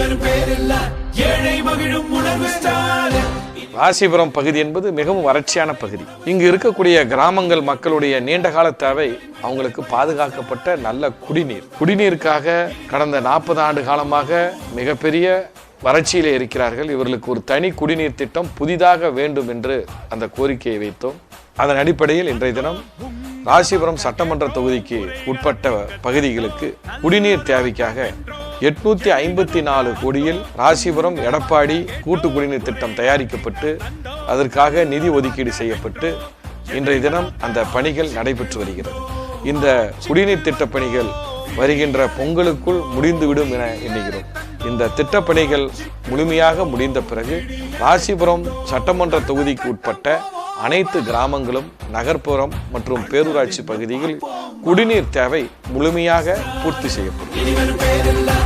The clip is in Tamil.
பேரில்ல. ஏழை மகிழும் உணர்வு ஸ்டாலின் ராசிபுரம் பகுதி என்பது மிகவும் வறட்சியான பகுதி. இங்கு இருக்கக்கூடிய கிராமங்கள் மக்களுடைய நீண்டகால தேவை அவங்களுக்கு பாதுகாக்கப்பட்ட நல்ல குடிநீர். குடிநீருக்காக கடந்த நாற்பது ஆண்டு காலமாக மிகப்பெரிய வறட்சியில் இருக்கிறார்கள். இவர்களுக்கு ஒரு தனி குடிநீர் திட்டம் புதிதாக வேண்டும் என்று அந்த கோரிக்கையை வைத்தோம். அதன் அடிப்படையில் இன்றைய தினம் ராசிபுரம் சட்டமன்ற தொகுதிக்கு உட்பட்ட பகுதிகளுக்கு குடிநீர் தேவைக்காக எட்நூத்தி ஐம்பத்தி நாலு கோடியில் ராசிபுரம் எடப்பாடி கூட்டு குடிநீர் திட்டம் தயாரிக்கப்பட்டு அதற்காக நிதி ஒதுக்கீடு செய்யப்பட்டு இன்றைய தினம் அந்த பணிகள் நடைபெற்று வருகிறது. இந்த குடிநீர் திட்ட பணிகள் வருகின்ற பொங்கலுக்குள் முடிந்துவிடும் என எண்ணுகிறோம். இந்த திட்டப்பணிகள் முழுமையாக முடிந்த பிறகு ராசிபுரம் சட்டமன்ற தொகுதிக்கு உட்பட்ட அனைத்து கிராமங்களும் நகர்ப்புறம் மற்றும் பேரூராட்சி பகுதியில் குடிநீர் தேவை முழுமையாக பூர்த்தி செய்யப்படும்.